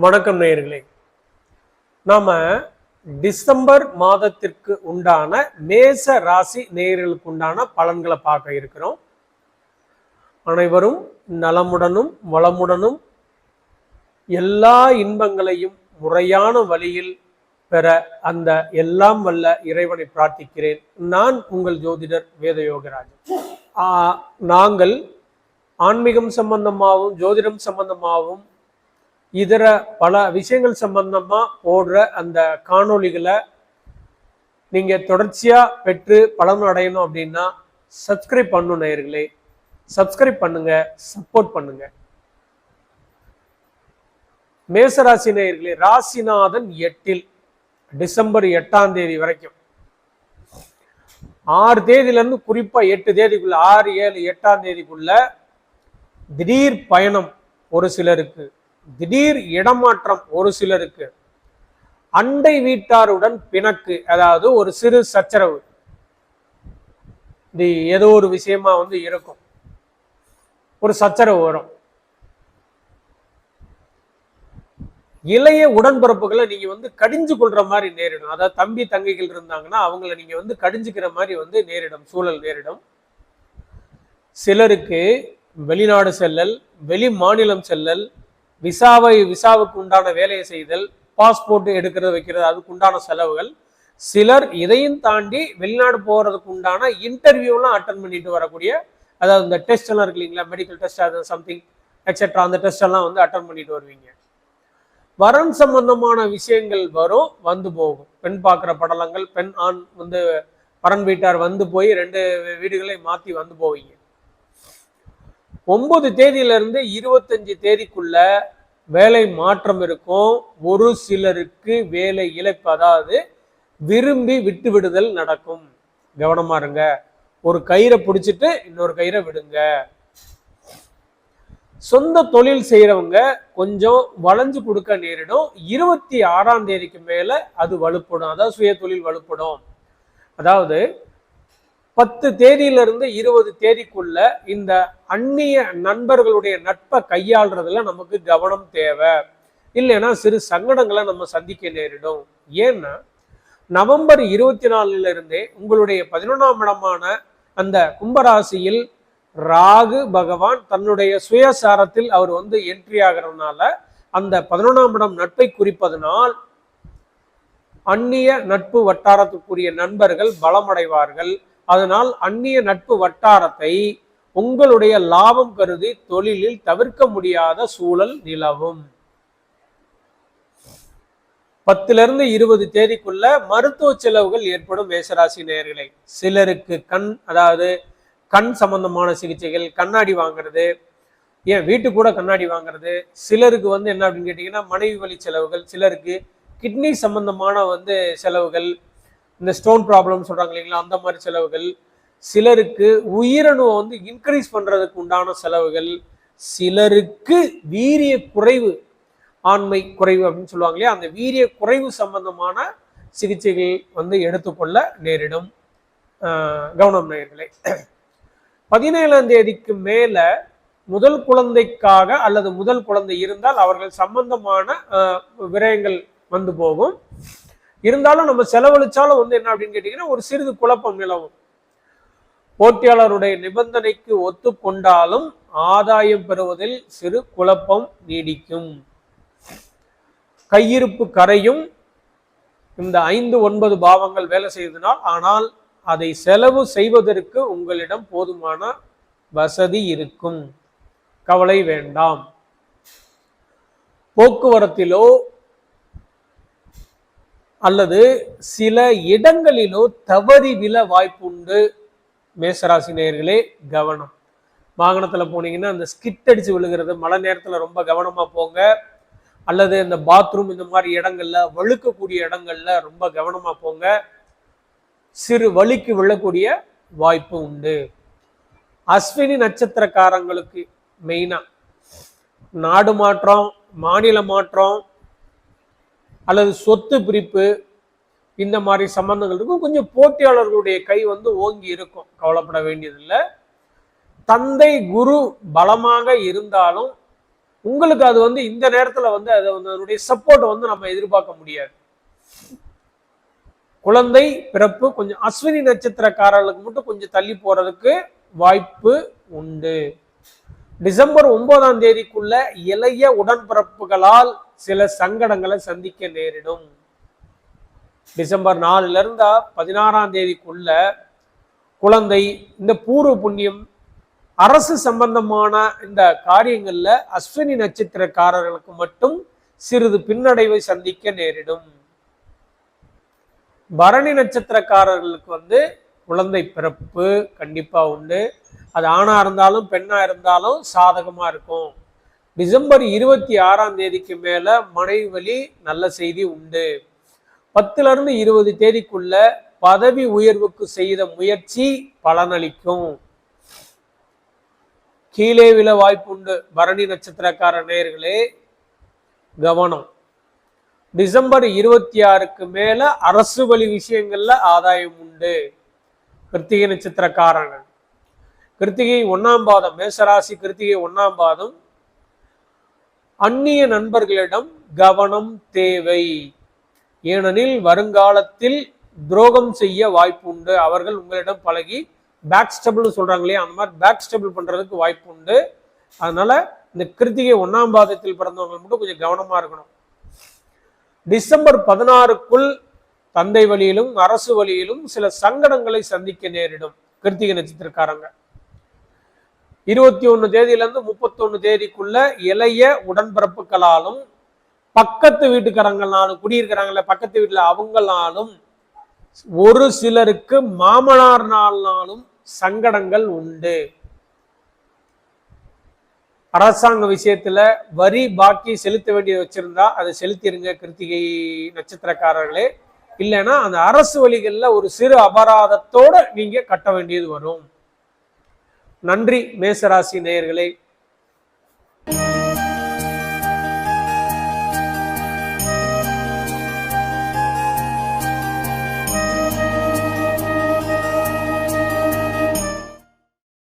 வணக்கம் நேயர்களே. நாம டிசம்பர் மாதத்திற்கு உண்டான மேச ராசி நேயர்களுக்கு உண்டான பலன்களை பார்க்க இருக்கிறோம். அனைவரும் நலமுடனும் வளமுடனும் எல்லா இன்பங்களையும் முறையான வழியில் பெற அந்த எல்லாம் வல்ல இறைவனை பிரார்த்திக்கிறேன். நான் உங்கள் ஜோதிடர் வேதயோகராஜன். ஆஹ், நாங்கள் ஆன்மீகம் சம்பந்தமாகவும் ஜோதிடம் சம்பந்தமாகவும் இதர பல விஷயங்கள் சம்பந்தமாக போடுற அந்த காணொளிகளை நீங்கள் தொடர்ச்சியாக பெற்று பலன் அடையணும் அப்படின்னா சப்ஸ்கிரைப் பண்ணும் நேயர்களே. சப்ஸ்கிரைப் பண்ணுங்க சப்போர்ட் பண்ணுங்க. மேசராசி நேயர்களே ராசிநாதன் எட்டில் டிசம்பர் எட்டாம் தேதி வரைக்கும். ஆறு தேதியிலேருந்து குறிப்பாக எட்டு தேதிக்குள்ள ஆறு ஏழு எட்டாம் தேதிக்குள்ள திடீர் பயணம் ஒரு சிலருக்கு. திடீர் இடமாற்றம் ஒரு சிலருக்கு. அண்டை வீட்டாருடன் பிணக்கு அதாவது ஒரு சிறு சச்சரவு. இது ஏதோ ஒரு விஷயமா வந்து இருக்கும். ஒரு சச்சரவு வரும். இளைய உடன்பிறப்புகளை நீங்க வந்து கடிஞ்சு கொள்ற மாதிரி நேரிடும். அதாவது தம்பி தங்கைகள் இருந்தாங்கன்னா அவங்கள நீங்க வந்து கடிஞ்சுக்கிற மாதிரி வந்து நேரிடும் சூழல் நேரிடும். சிலருக்கு வெளிநாடு செல்லல் வெளி மாநிலம் செல்லல் விசாவை விசாவுக்கு உண்டான வேலையை செய்தல் பாஸ்போர்ட் எடுக்கிறது வைக்கிறது அதுக்கு உண்டான செலவுகள். சிலர் இதையும் தாண்டி வெளிநாடு போகிறதுக்கு உண்டான இன்டர்வியூலாம் அட்டன் பண்ணிட்டு வரக்கூடிய அதாவது இந்த டெஸ்ட் எல்லாம் இருக்கு இல்லைங்களா? மெடிக்கல் டெஸ்ட் அது சம்திங் எக்ஸெட்ரா அந்த டெஸ்ட் எல்லாம் வந்து அட்டன் பண்ணிட்டு வருவீங்க. வரன் சம்பந்தமான விஷயங்கள் வரும் வந்து போகும். பெண் பார்க்குற படலங்கள் பெண் ஆண் வந்து வரன் வீட்டார் வந்து போய் ரெண்டு வீடுகளை மாற்றி வந்து போவீங்க. ஒன்பது தேதியிலிருந்து இருபத்தஞ்சு தேதிக்குள்ள வேலை மாற்றம் இருக்கும். ஒரு சிலருக்கு வேலை இழப்பு அதாவது விரும்பி விட்டு விடுதல் நடக்கும். கவனமா இருங்க. ஒரு கயிறை பிடிச்சிட்டு இன்னொரு கயிறை விடுங்க. சொந்த தொழில் செய்கிறவங்க கொஞ்சம் வளைஞ்சு கொடுக்க நேரிடும். இருபத்தி ஆறாம் தேதிக்கு மேலே அது வலுப்படும். அதாவது சுய தொழில் வலுப்படும். அதாவது பத்து தேதியிலிருந்து இருபது தேதிக்குள்ள இந்த அந்நிய நண்பர்களுடைய நட்பை கையாளுறதுல நமக்கு கவனம் தேவை. இல்லைன்னா சிறு சங்கடங்களை நம்ம சந்திக்க நேரிடும். ஏன்னா நவம்பர் இருபத்தி நாலுல இருந்தே உங்களுடைய பதினொன்றாம் இடமான அந்த கும்பராசியில் ராகு பகவான் தன்னுடைய சுயசாரத்தில் அவர் வந்து என்ட்ரி ஆகிறதுனால அந்த பதினொன்றாம் இடம் நட்பை குறிப்பதனால் அந்நிய நட்பு வட்டாரத்துக்குரிய நண்பர்கள் பலமடைவார்கள். அதனால் அந்நிய நட்பு வட்டாரத்தை உங்களுடைய லாபம் கருதி தொழிலில் தவிர்க்க முடியாத சூழல் நிலவும். பத்துல இருந்து இருபது தேதிக்குள்ள மருத்துவ செலவுகள் ஏற்படும் மேசராசி நேர்களை சிலருக்கு கண் அதாவது கண் சம்பந்தமான சிகிச்சைகள் கண்ணாடி வாங்குறது ஏன் வீட்டு கூட கண்ணாடி வாங்குறது சிலருக்கு வந்து என்ன அப்படின்னு கேட்டிங்கன்னா மனைவி வழி செலவுகள் சிலருக்கு கிட்னி சம்பந்தமான வந்து செலவுகள் இந்த ஸ்டோன் ப்ராப்ளம் சொல்கிறாங்க இல்லைங்களா? அந்த மாதிரி செலவுகள். சிலருக்கு உயிரணுவை வந்து இன்க்ரீஸ் பண்ணுறதுக்கு உண்டான செலவுகள். சிலருக்கு வீரிய குறைவு ஆண்மை குறைவு அப்படின்னு சொல்லுவாங்க இல்லையா? அந்த வீரிய குறைவு சம்பந்தமான சிகிச்சைகள் வந்து எடுத்துக்கொள்ள நேரிடும். கவனம் நேர்களை பதினேழாம் தேதிக்கு மேலே முதல் குழந்தைக்காக அல்லது முதல் குழந்தை இருந்தால் அவர்கள் சம்பந்தமான விரயங்கள் வந்து போகும். இருந்தாலும் நம்ம செலவழிச்சாலும் வந்து என்ன அப்படின்னு கேட்டீங்கன்னா ஒரு சிறிது குழப்பம் நிலவும். போட்டியாளருடைய நிபந்தனைக்கு ஒத்துக்கொண்டாலும் ஆதாயம் பெறுவதில் சிறு குழப்பம் நீடிக்கும். கையிருப்பு கரையும் இந்த ஐந்து ஒன்பது பாவங்கள் வேலை செய்தனால் ஆனால் அதை செலவு செய்வதற்கு உங்களிடம் போதுமான வசதி இருக்கும். கவலை வேண்டாம். போக்குவரத்திலோ அல்லது சில இடங்களிலோ தவறி விழ வாய்ப்புண்டு மேசராசி நேர்களே கவனம். வாகனத்தில் போனீங்கன்னா அந்த ஸ்கிட் அடித்து விழுகிறது மழை நேரத்தில் ரொம்ப கவனமாக போங்க. அல்லது இந்த பாத்ரூம் இந்த மாதிரி இடங்கள்ல வழுக்கக்கூடிய இடங்கள்ல ரொம்ப கவனமாக போங்க. சிறு வலிக்கு விழக்கூடிய வாய்ப்பு உண்டு. அஸ்வினி நட்சத்திரக்காரங்களுக்கு மெயினாக நாடு மாற்றம் மாநில மாற்றம் அல்லது சொத்து பிரிப்பு இந்த மாதிரி சம்பந்தங்கள் இருக்கும். கொஞ்சம் போட்டியாளர்களுடைய கை வந்து ஓங்கி இருக்கும். கவலைப்பட வேண்டியதில்லை. தந்தை குரு பலமாக இருந்தாலும் உங்களுக்கு அது வந்து இந்த நேரத்தில் வந்து அதை வந்து அதனுடைய சப்போர்ட் வந்து நம்ம எதிர்பார்க்க முடியாது. குழந்தை பிறப்பு கொஞ்சம் அஸ்வினி நட்சத்திரக்காரர்களுக்கு மட்டும் கொஞ்சம் தள்ளி போறதுக்கு வாய்ப்பு உண்டு. டிசம்பர் ஒன்பதாம் தேதிக்குள்ள இளைய உடன்பிறப்புகளால் சில சங்கடங்களை சந்திக்க நேரிடும். டிசம்பர் நாலுல இருந்தா பதினாறாம் தேதிக்குள்ள குழந்தை இந்த பூர்வ புண்ணியம் அரசு சம்பந்தமான இந்த காரியங்கள்ல அஸ்வினி நட்சத்திரக்காரர்களுக்கு மட்டும் சிறிது பின்னடைவை சந்திக்க நேரிடும். பரணி நட்சத்திரக்காரர்களுக்கு வந்து குழந்தை பிறப்பு கண்டிப்பா உண்டு. அது ஆணாக இருந்தாலும் பெண்ணாக இருந்தாலும் சாதகமாக இருக்கும். டிசம்பர் இருபத்தி ஆறாம் தேதிக்கு மேலே மனைவி வழி நல்ல செய்தி உண்டு. பத்துலேருந்து இருபது தேதிக்குள்ள பதவி உயர்வுக்கு செய்த முயற்சி பலனளிக்கும். கீழே விழ வாய்ப்புண்டு. பரணி நட்சத்திரக்கார நேயர்களே கவனம். டிசம்பர் இருபத்தி ஆறுக்கு மேல அரசு வழி விஷயங்கள்ல ஆதாயம் உண்டு. கிருத்திகை நட்சத்திரக்காரன் கிருத்திகை ஒன்னாம் பாதம் மேசராசி கிருத்திகை ஒன்னாம் பாதம். அந்நிய நண்பர்களிடம் கவனம் தேவை. ஏனெனில் வருங்காலத்தில் துரோகம் செய்ய வாய்ப்பு உண்டு அவர்கள் உங்களிடம் பழகி பேக் ஸ்டெபிள்னு சொல்றாங்க இல்லையா? அந்த மாதிரி பேக் ஸ்டெபிள் பண்றதுக்கு வாய்ப்பு உண்டு அதனால இந்த கிருத்திகை ஒன்னாம் பாதத்தில் பிறந்தவங்க மட்டும் கொஞ்சம் கவனமா இருக்கணும். டிசம்பர் பதினாறுக்குள் தந்தை வழியிலும் அரசு வழியிலும் சில சங்கடங்களை சந்திக்க நேரிடும் கிருத்திகை நட்சத்திரக்காரங்க. இருபத்தி ஒன்று தேதியிலேருந்து முப்பத்தொன்று தேதிக்குள்ள இளைய உடன்பிறப்புகளாலும் பக்கத்து வீட்டுக்காரங்களாலும் குடியிருக்கிறாங்கல்ல பக்கத்து வீட்டில் அவங்களாலும் ஒரு சிலருக்கு மாமனார் நாள்னாலும் சங்கடங்கள் உண்டு. அரசாங்க விஷயத்துல வரி பாக்கி செலுத்த வேண்டியது வச்சிருந்தா அதை செலுத்திடுங்க கிருத்திகை நட்சத்திரக்காரர்களே. இல்லைன்னா அந்த அரசு வழிகளில் ஒரு சிறு அபராதத்தோட நீங்க கட்ட வேண்டியது வரும். நன்றி மேசராசி நேயர்களே.